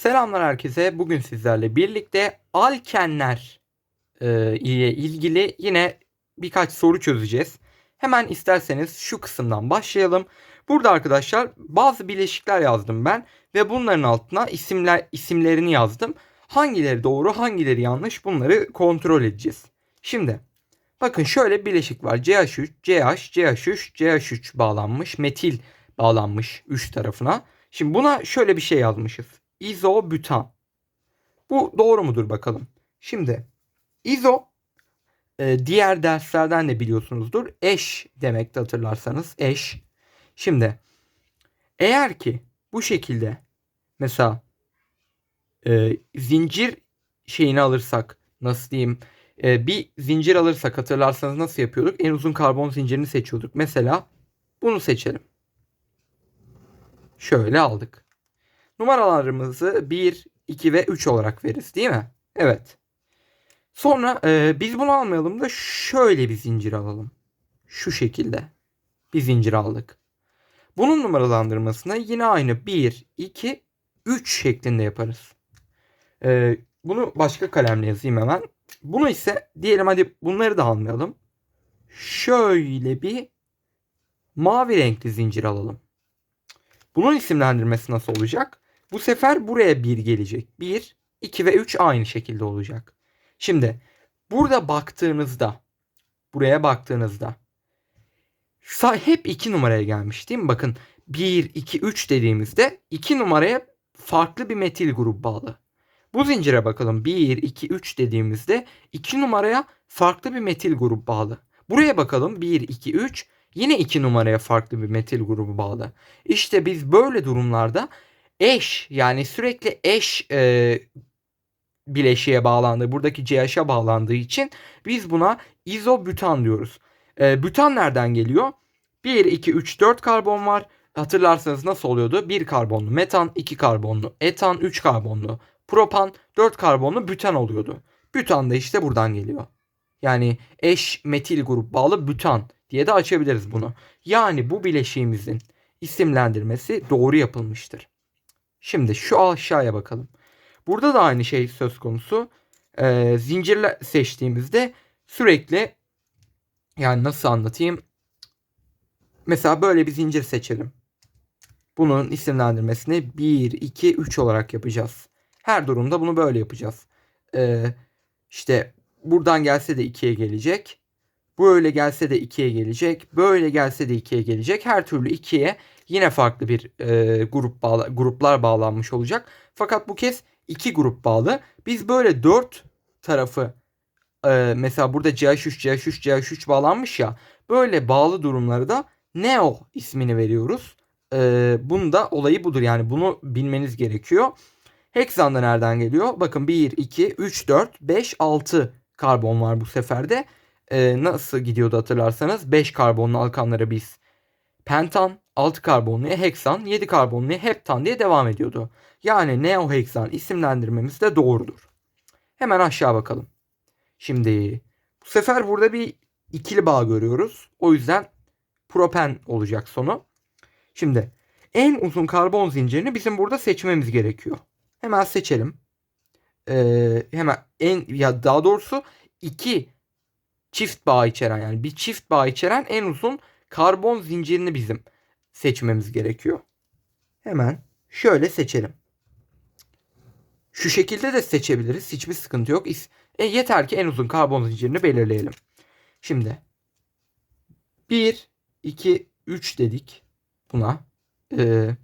Selamlar herkese. Bugün sizlerle birlikte alkenler e, ile ilgili yine birkaç soru çözeceğiz. Hemen isterseniz şu kısımdan başlayalım. Burada arkadaşlar bazı bileşikler yazdım ben ve bunların altına isimler isimlerini yazdım. Hangileri doğru, hangileri yanlış bunları kontrol edeceğiz. Şimdi bakın şöyle bileşik var. CH3, CH, CH3, CH3 bağlanmış, metil bağlanmış üç tarafına. Şimdi buna şöyle bir şey yazmışız izobütan. Bu doğru mudur bakalım. Şimdi izo e, diğer derslerden de biliyorsunuzdur. Eş demekti hatırlarsanız eş. Şimdi eğer ki bu şekilde mesela e, zincir şeyini alırsak nasıl diyeyim e, bir zincir alırsak hatırlarsanız nasıl yapıyorduk? En uzun karbon zincirini seçiyorduk. Mesela bunu seçelim. Şöyle aldık. Numaralarımızı 1, 2 ve 3 olarak veririz değil mi? Evet. Sonra e, biz bunu almayalım da şöyle bir zincir alalım. Şu şekilde bir zincir aldık. Bunun numaralandırmasını yine aynı 1, 2, 3 şeklinde yaparız. E, bunu başka kalemle yazayım hemen. Bunu ise diyelim hadi bunları da almayalım. Şöyle bir mavi renkli zincir alalım. Bunun isimlendirmesi nasıl olacak? Bu sefer buraya 1 gelecek. 1, 2 ve 3 aynı şekilde olacak. Şimdi burada baktığınızda buraya baktığınızda hep 2 numaraya gelmiş değil mi? Bakın 1, 2, 3 dediğimizde 2 numaraya farklı bir metil grubu bağlı. Bu zincire bakalım. 1, 2, 3 dediğimizde 2 numaraya farklı bir metil grubu bağlı. Buraya bakalım. 1, 2, 3 yine 2 numaraya farklı bir metil grubu bağlı. İşte biz böyle durumlarda eş yani sürekli eş e, bileşiğe bağlandığı, buradaki CH'a bağlandığı için biz buna izobütan diyoruz. E, bütan nereden geliyor? 1, 2, 3, 4 karbon var. Hatırlarsanız nasıl oluyordu? 1 karbonlu metan, 2 karbonlu etan, 3 karbonlu propan, 4 karbonlu bütan oluyordu. Bütan da işte buradan geliyor. Yani eş metil grup bağlı bütan diye de açabiliriz bunu. Yani bu bileşiğimizin isimlendirmesi doğru yapılmıştır. Şimdi şu aşağıya bakalım. Burada da aynı şey söz konusu. Ee, zincirle seçtiğimizde sürekli yani nasıl anlatayım? Mesela böyle bir zincir seçelim. Bunun isimlendirmesini 1, 2, 3 olarak yapacağız. Her durumda bunu böyle yapacağız. Ee, işte buradan gelse de 2'ye gelecek. Böyle gelse de 2'ye gelecek. Böyle gelse de 2'ye gelecek. Her türlü 2'ye yine farklı bir e, grup bağla, gruplar bağlanmış olacak. Fakat bu kez iki grup bağlı. Biz böyle dört tarafı e, mesela burada CH3, CH3, CH3 bağlanmış ya. Böyle bağlı durumları da Neo ismini veriyoruz. E, bunda olayı budur yani bunu bilmeniz gerekiyor. Heksan da nereden geliyor? Bakın 1, 2, 3, 4, 5, 6 karbon var bu seferde. E, nasıl gidiyordu hatırlarsanız 5 karbonlu alkanlara biz pentan, 6 karbonluya heksan, 7 karbonluya heptan diye devam ediyordu. Yani neoheksan isimlendirmemiz de doğrudur. Hemen aşağı bakalım. Şimdi bu sefer burada bir ikili bağ görüyoruz. O yüzden propen olacak sonu. Şimdi en uzun karbon zincirini bizim burada seçmemiz gerekiyor. Hemen seçelim. Ee, hemen en ya daha doğrusu iki çift bağ içeren yani bir çift bağ içeren en uzun karbon zincirini bizim seçmemiz gerekiyor. Hemen şöyle seçelim. Şu şekilde de seçebiliriz. Hiçbir sıkıntı yok. E, yeter ki en uzun karbon zincirini belirleyelim. Şimdi 1, 2, 3 dedik buna. Ee,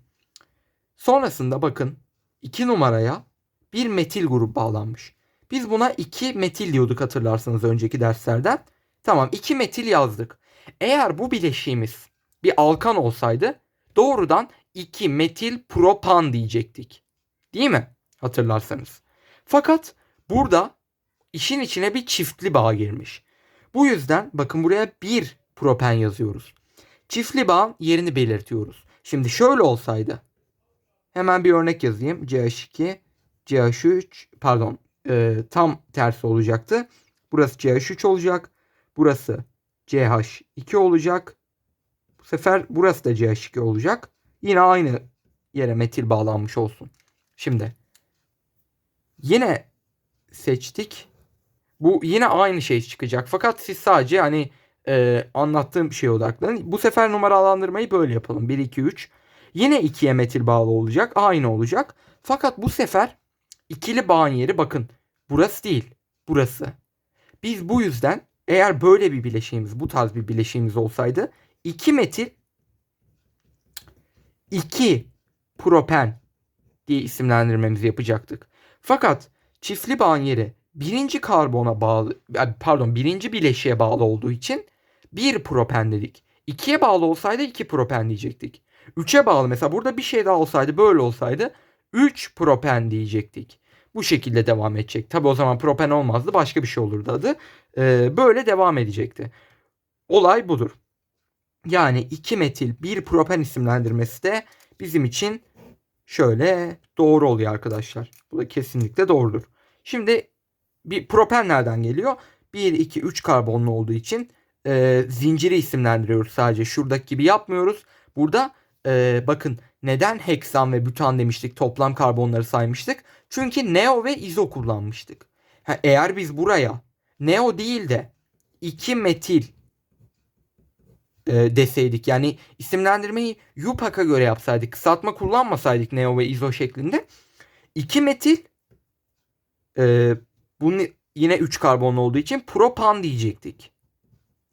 sonrasında bakın 2 numaraya bir metil grubu bağlanmış. Biz buna 2 metil diyorduk hatırlarsanız önceki derslerden. Tamam 2 metil yazdık. Eğer bu bileşiğimiz bir alkan olsaydı doğrudan 2 metil propan diyecektik. Değil mi? Hatırlarsanız. Fakat burada işin içine bir çiftli bağ girmiş. Bu yüzden bakın buraya bir propen yazıyoruz. Çiftli bağın yerini belirtiyoruz. Şimdi şöyle olsaydı hemen bir örnek yazayım. CH2, CH3 pardon e, tam tersi olacaktı. Burası CH3 olacak. Burası CH2 olacak. Bu sefer burası da CH2 olacak. Yine aynı yere metil bağlanmış olsun. Şimdi Yine seçtik. Bu yine aynı şey çıkacak. Fakat siz sadece hani e, anlattığım şeye odaklanın. Bu sefer numaralandırmayı böyle yapalım. 1, 2, 3. Yine ikiye metil bağlı olacak. Aynı olacak. Fakat bu sefer ikili bağın yeri bakın. Burası değil. Burası. Biz bu yüzden eğer böyle bir bileşiğimiz, bu tarz bir bileşiğimiz olsaydı 2 metil 2 propen diye isimlendirmemizi yapacaktık. Fakat çiftli bağın yeri birinci karbona bağlı, pardon birinci bileşiğe bağlı olduğu için bir propen dedik. 2'ye bağlı olsaydı 2 propen diyecektik. 3'e bağlı mesela burada bir şey daha olsaydı böyle olsaydı 3 propen diyecektik. Bu şekilde devam edecek. Tabi o zaman propen olmazdı başka bir şey olurdu adı. Ee, böyle devam edecekti. Olay budur. Yani 2 metil 1 propen isimlendirmesi de bizim için şöyle doğru oluyor arkadaşlar. Bu da kesinlikle doğrudur. Şimdi bir propen nereden geliyor? 1, 2, 3 karbonlu olduğu için e, zinciri isimlendiriyoruz sadece. Şuradaki gibi yapmıyoruz. Burada e, bakın neden heksan ve butan demiştik toplam karbonları saymıştık? Çünkü neo ve izo kullanmıştık. Ha, eğer biz buraya neo değil de 2 metil e, deseydik yani isimlendirmeyi YUPAC'a göre yapsaydık kısaltma kullanmasaydık neo ve izo şeklinde 2 metil e, bunun yine 3 karbonlu olduğu için propan diyecektik.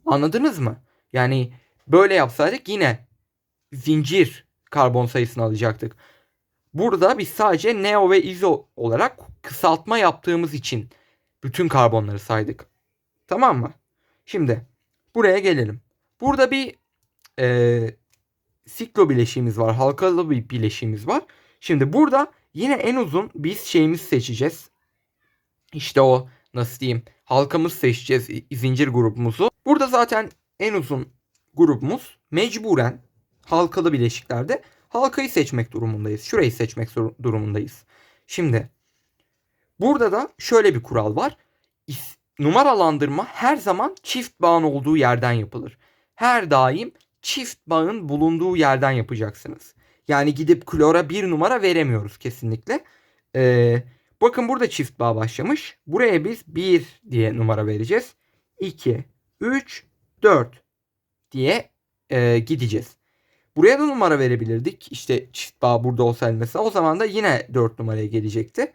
Anladınız mı? Yani böyle yapsaydık yine zincir karbon sayısını alacaktık. Burada biz sadece neo ve izo olarak kısaltma yaptığımız için bütün karbonları saydık. Tamam mı? Şimdi buraya gelelim. Burada bir e, siklo bileşiğimiz var. Halkalı bir bileşiğimiz var. Şimdi burada yine en uzun biz şeyimiz seçeceğiz. İşte o nasıl diyeyim halkamız seçeceğiz zincir grubumuzu. Burada zaten en uzun grubumuz mecburen halkalı bileşiklerde halkayı seçmek durumundayız. Şurayı seçmek durumundayız. Şimdi burada da şöyle bir kural var. Numaralandırma her zaman çift bağın olduğu yerden yapılır. Her daim çift bağın bulunduğu yerden yapacaksınız. Yani gidip klora bir numara veremiyoruz kesinlikle. Ee, bakın burada çift bağ başlamış. Buraya biz 1 diye numara vereceğiz. 2, 3, 4 diye e, gideceğiz. Buraya da numara verebilirdik. İşte çift bağ burada olsaydı mesela o zaman da yine 4 numaraya gelecekti.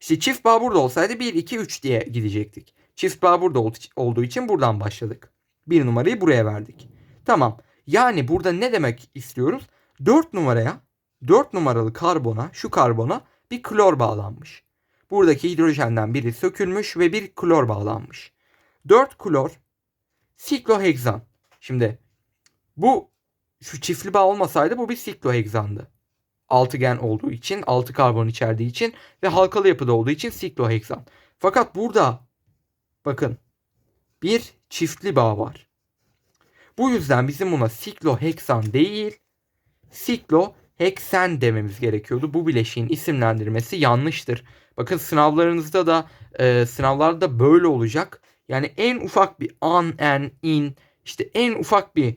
İşte çift bağ burada olsaydı 1, 2, 3 diye gidecektik. Çift bağ burada olduğu için buradan başladık. Bir numarayı buraya verdik. Tamam. Yani burada ne demek istiyoruz? 4 numaraya 4 numaralı karbona şu karbona bir klor bağlanmış. Buradaki hidrojenden biri sökülmüş ve bir klor bağlanmış. 4 klor sikloheksan. Şimdi bu şu çiftli bağ olmasaydı bu bir sikloheksandı. Altıgen olduğu için, 6 karbon içerdiği için ve halkalı yapıda olduğu için sikloheksan. Fakat burada bakın bir çiftli bağ var. Bu yüzden bizim buna sikloheksan değil, sikloheksen dememiz gerekiyordu. Bu bileşiğin isimlendirmesi yanlıştır. Bakın sınavlarınızda da e, sınavlarda böyle olacak. Yani en ufak bir an, en, in, işte en ufak bir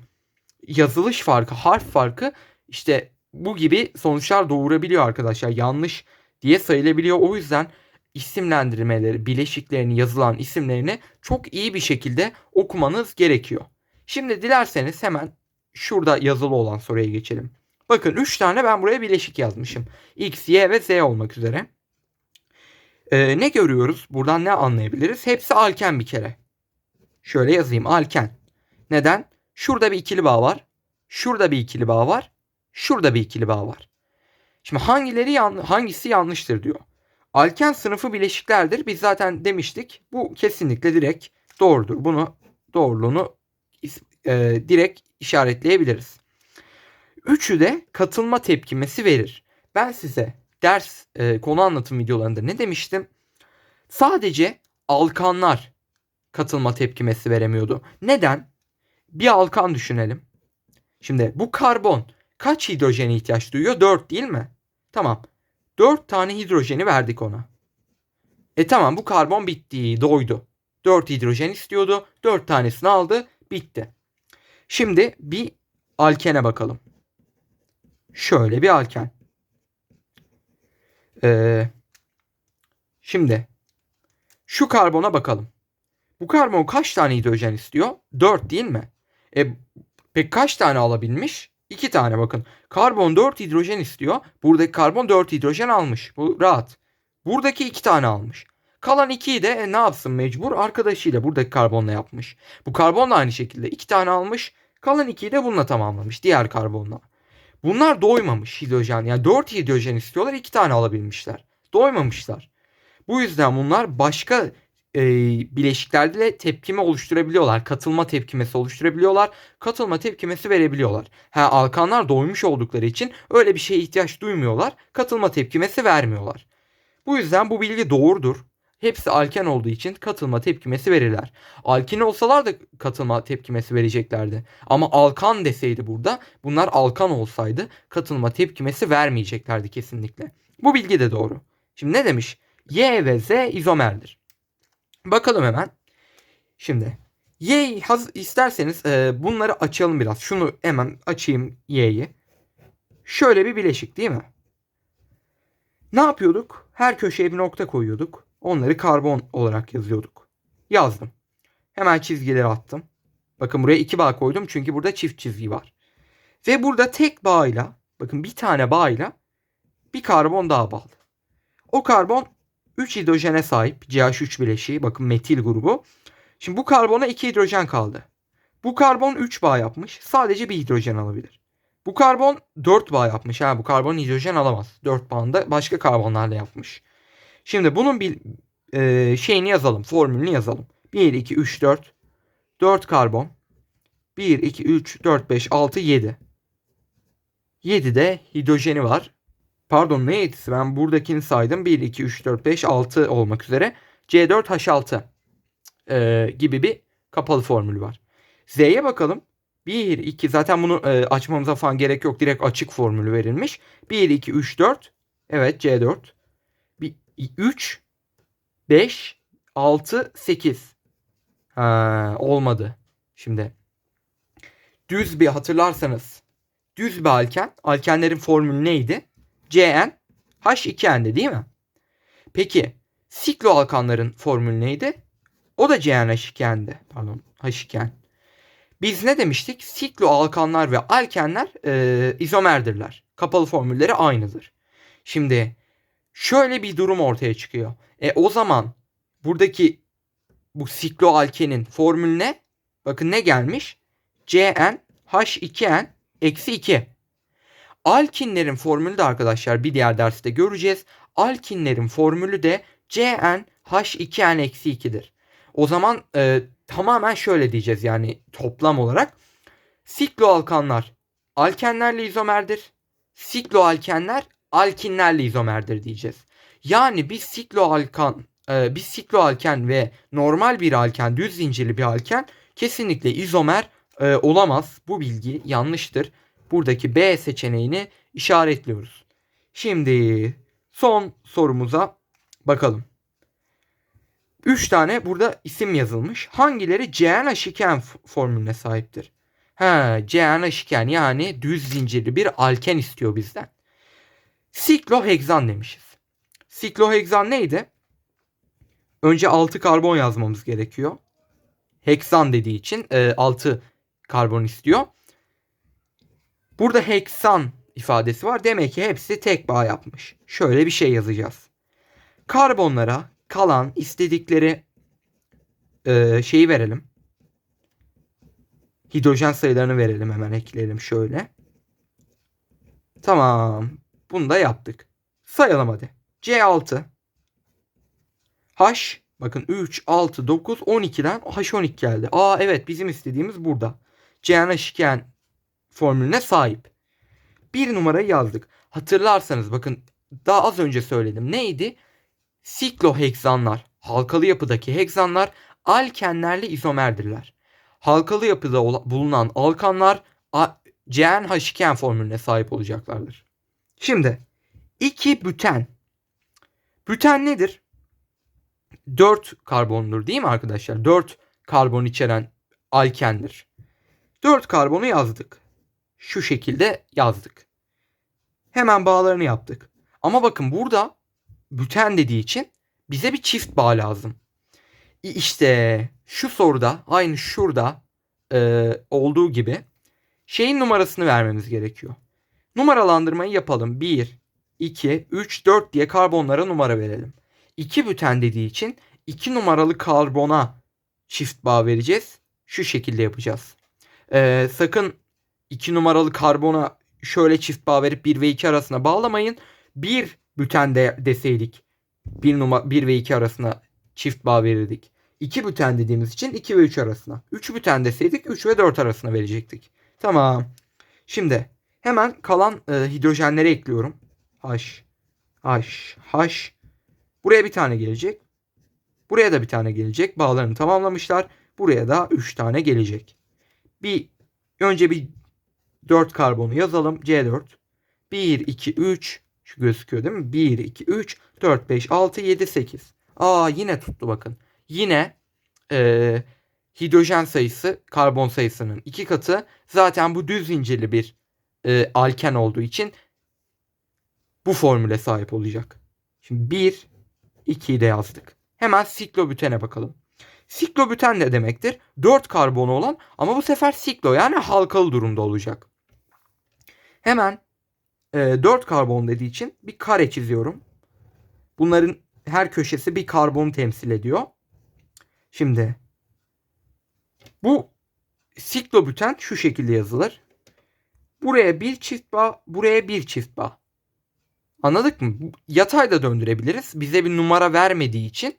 yazılış farkı, harf farkı işte bu gibi sonuçlar doğurabiliyor arkadaşlar. Yanlış diye sayılabiliyor. O yüzden isimlendirmeleri, bileşiklerini, yazılan isimlerini çok iyi bir şekilde okumanız gerekiyor. Şimdi dilerseniz hemen şurada yazılı olan soruya geçelim. Bakın 3 tane ben buraya bileşik yazmışım. X, Y ve Z olmak üzere. Ee, ne görüyoruz? Buradan ne anlayabiliriz? Hepsi alken bir kere. Şöyle yazayım alken. Neden? Şurada bir ikili bağ var. Şurada bir ikili bağ var. Şurada bir ikili bağ var. Şimdi hangileri yan, hangisi yanlıştır diyor. Alken sınıfı bileşiklerdir. Biz zaten demiştik. Bu kesinlikle direkt doğrudur. Bunu doğruluğunu e, direkt işaretleyebiliriz. Üçü de katılma tepkimesi verir. Ben size ders e, konu anlatım videolarında ne demiştim? Sadece alkanlar katılma tepkimesi veremiyordu. Neden? Bir alkan düşünelim. Şimdi bu karbon kaç hidrojene ihtiyaç duyuyor? 4 değil mi? Tamam. 4 tane hidrojeni verdik ona. E tamam bu karbon bitti, doydu. 4 hidrojen istiyordu. 4 tanesini aldı, bitti. Şimdi bir alkene bakalım. Şöyle bir alken. Ee, Şimdi şu karbona bakalım. Bu karbon kaç tane hidrojen istiyor? 4 değil mi? E peki kaç tane alabilmiş? 2 tane bakın. Karbon 4 hidrojen istiyor. Buradaki karbon 4 hidrojen almış. Bu rahat. Buradaki 2 tane almış. Kalan 2'yi de e, ne yapsın mecbur? Arkadaşıyla buradaki karbonla yapmış. Bu karbon da aynı şekilde 2 tane almış. Kalan 2'yi de bununla tamamlamış. Diğer karbonla. Bunlar doymamış hidrojen. Yani 4 hidrojen istiyorlar 2 tane alabilmişler. Doymamışlar. Bu yüzden bunlar başka e, bileşiklerde tepkime oluşturabiliyorlar. Katılma tepkimesi oluşturabiliyorlar. Katılma tepkimesi verebiliyorlar. Ha, alkanlar doymuş oldukları için öyle bir şeye ihtiyaç duymuyorlar. Katılma tepkimesi vermiyorlar. Bu yüzden bu bilgi doğrudur. Hepsi alken olduğu için katılma tepkimesi verirler. Alkin olsalar da katılma tepkimesi vereceklerdi. Ama alkan deseydi burada bunlar alkan olsaydı katılma tepkimesi vermeyeceklerdi kesinlikle. Bu bilgi de doğru. Şimdi ne demiş? Y ve Z izomerdir. Bakalım hemen. Şimdi Y haz isterseniz e, bunları açalım biraz. Şunu hemen açayım Y'yi. Şöyle bir bileşik değil mi? Ne yapıyorduk? Her köşeye bir nokta koyuyorduk. Onları karbon olarak yazıyorduk. Yazdım. Hemen çizgileri attım. Bakın buraya iki bağ koydum çünkü burada çift çizgi var. Ve burada tek bağıyla bakın bir tane bağıyla bir karbon daha bağlı. O karbon 3 hidrojene sahip CH3 bileşiği bakın metil grubu. Şimdi bu karbona 2 hidrojen kaldı. Bu karbon 3 bağ yapmış. Sadece bir hidrojen alabilir. Bu karbon 4 bağ yapmış. Ha, bu karbon hidrojen alamaz. 4 bağında başka karbonlarla yapmış. Şimdi bunun bir e, şeyini yazalım. Formülünü yazalım. 1, 2, 3, 4. 4 karbon. 1, 2, 3, 4, 5, 6, 7. 7 de hidrojeni var. Pardon ne 7'si? Ben buradakini saydım. 1, 2, 3, 4, 5, 6 olmak üzere. C4H6 e, gibi bir kapalı formülü var. Z'ye bakalım. 1, 2 zaten bunu e, açmamıza falan gerek yok. Direkt açık formülü verilmiş. 1, 2, 3, 4. Evet C4. 3, 5, 6, 8. Ha, olmadı. Şimdi düz bir hatırlarsanız düz bir alken. Alkenlerin formülü neydi? Cn H2N'di değil mi? Peki sikloalkanların formülü neydi? O da CnH2N'di. Pardon H2N. Biz ne demiştik? Sikloalkanlar ve alkenler e, izomerdirler. Kapalı formülleri aynıdır. Şimdi şöyle bir durum ortaya çıkıyor. E o zaman buradaki bu sikloalkenin formülü ne? Bakın ne gelmiş? Cn H2n eksi 2. Alkinlerin formülü de arkadaşlar bir diğer derste göreceğiz. Alkinlerin formülü de Cn H2n eksi 2'dir. O zaman e, tamamen şöyle diyeceğiz yani toplam olarak. Sikloalkanlar alkenlerle izomerdir. Sikloalkenler alkinlerle izomerdir diyeceğiz. Yani bir sikloalkan, e, bir sikloalken ve normal bir alken, düz zincirli bir alken kesinlikle izomer e, olamaz. Bu bilgi yanlıştır. Buradaki B seçeneğini işaretliyoruz. Şimdi son sorumuza bakalım. 3 tane burada isim yazılmış. Hangileri CnH2n formülüne sahiptir? Ha, CnH2n yani düz zincirli bir alken istiyor bizden. Sikloheksan demişiz. Sikloheksan neydi? Önce 6 karbon yazmamız gerekiyor. Heksan dediği için e, 6 karbon istiyor. Burada heksan ifadesi var. Demek ki hepsi tek bağ yapmış. Şöyle bir şey yazacağız. Karbonlara kalan istedikleri e, şeyi verelim. Hidrojen sayılarını verelim hemen ekleyelim şöyle. Tamam. Bunu da yaptık. Sayalım hadi. C6 H bakın 3, 6, 9, 12'den H12 geldi. Aa evet bizim istediğimiz burada. CnH2n formülüne sahip. Bir numarayı yazdık. Hatırlarsanız bakın daha az önce söyledim. Neydi? Sikloheksanlar, halkalı yapıdaki heksanlar alkenlerle izomerdirler. Halkalı yapıda bulunan alkanlar CnH2n formülüne sahip olacaklardır. Şimdi 2 büten. Büten nedir? 4 karbondur değil mi arkadaşlar? 4 karbon içeren alkendir. 4 karbonu yazdık. Şu şekilde yazdık. Hemen bağlarını yaptık. Ama bakın burada büten dediği için bize bir çift bağ lazım. İşte şu soruda aynı şurada e, olduğu gibi şeyin numarasını vermemiz gerekiyor. Numaralandırmayı yapalım. 1, 2, 3, 4 diye karbonlara numara verelim. 2 büten dediği için 2 numaralı karbona çift bağ vereceğiz. Şu şekilde yapacağız. Ee, sakın 2 numaralı karbona şöyle çift bağ verip 1 ve 2 arasına bağlamayın. 1 büten de deseydik 1, numara, 1 ve 2 arasına çift bağ verirdik. 2 büten dediğimiz için 2 ve 3 arasına. 3 büten deseydik 3 ve 4 arasına verecektik. Tamam. Şimdi hemen kalan e, hidrojenleri ekliyorum. H, H, H. Buraya bir tane gelecek. Buraya da bir tane gelecek. Bağlarını tamamlamışlar. Buraya da 3 tane gelecek. Bir önce bir 4 karbonu yazalım. C4. 1, 2, 3. Şu gözüküyor değil mi? 1, 2, 3, 4, 5, 6, 7, 8. Aa yine tuttu bakın. Yine e, hidrojen sayısı karbon sayısının iki katı. Zaten bu düz zincirli bir e, alken olduğu için bu formüle sahip olacak. Şimdi 1, 2'yi de yazdık. Hemen siklobütene bakalım. Siklobüten ne demektir? 4 karbonu olan ama bu sefer siklo yani halkalı durumda olacak. Hemen e, 4 karbon dediği için bir kare çiziyorum. Bunların her köşesi bir karbon temsil ediyor. Şimdi bu siklobüten şu şekilde yazılır. Buraya bir çift bağ, buraya bir çift bağ. Anladık mı? Yatay da döndürebiliriz. Bize bir numara vermediği için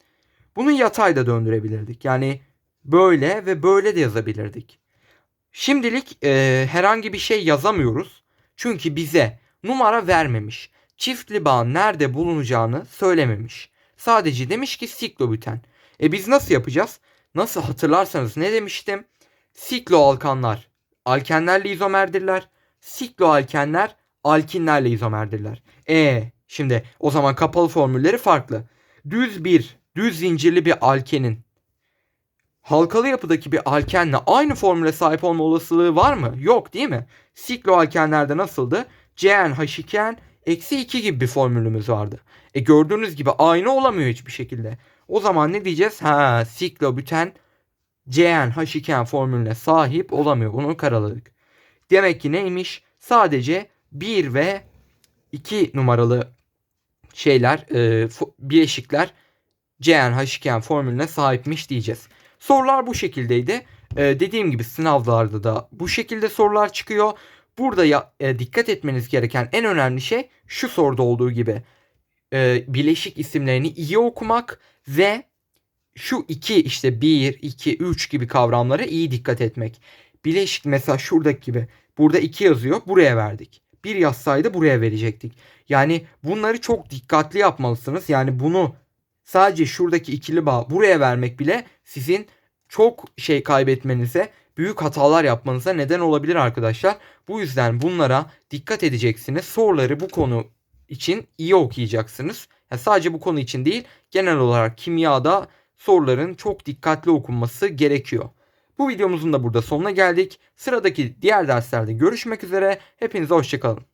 bunu yatay da döndürebilirdik. Yani böyle ve böyle de yazabilirdik. Şimdilik e, herhangi bir şey yazamıyoruz. Çünkü bize numara vermemiş. Çiftli bağın nerede bulunacağını söylememiş. Sadece demiş ki siklobüten. E biz nasıl yapacağız? Nasıl hatırlarsanız ne demiştim? Sikloalkanlar alkenlerle izomerdirler. Sikloalkenler alkinlerle izomerdirler. E şimdi o zaman kapalı formülleri farklı. Düz bir, düz zincirli bir alkenin halkalı yapıdaki bir alkenle aynı formüle sahip olma olasılığı var mı? Yok değil mi? Sikloalkenlerde nasıldı? CnH2n eksi 2 gibi bir formülümüz vardı. E gördüğünüz gibi aynı olamıyor hiçbir şekilde. O zaman ne diyeceğiz? Ha siklobüten CnH2n formülüne sahip olamıyor. Bunu karaladık. Demek ki neymiş? Sadece 1 ve 2 numaralı şeyler, e, bileşikler CnH2n formülüne sahipmiş diyeceğiz. Sorular bu şekildeydi. E, dediğim gibi sınavlarda da bu şekilde sorular çıkıyor. Burada ya, e, dikkat etmeniz gereken en önemli şey şu soruda olduğu gibi e, bileşik isimlerini iyi okumak ve şu iki işte 1, 2, 3 gibi kavramlara iyi dikkat etmek. Bileşik mesela şuradaki gibi burada 2 yazıyor buraya verdik. Bir yazsaydı buraya verecektik. Yani bunları çok dikkatli yapmalısınız. Yani bunu sadece şuradaki ikili bağ buraya vermek bile sizin çok şey kaybetmenize, büyük hatalar yapmanıza neden olabilir arkadaşlar. Bu yüzden bunlara dikkat edeceksiniz. Soruları bu konu için iyi okuyacaksınız. Yani sadece bu konu için değil, genel olarak kimyada soruların çok dikkatli okunması gerekiyor. Bu videomuzun da burada sonuna geldik. Sıradaki diğer derslerde görüşmek üzere. Hepinize hoşçakalın.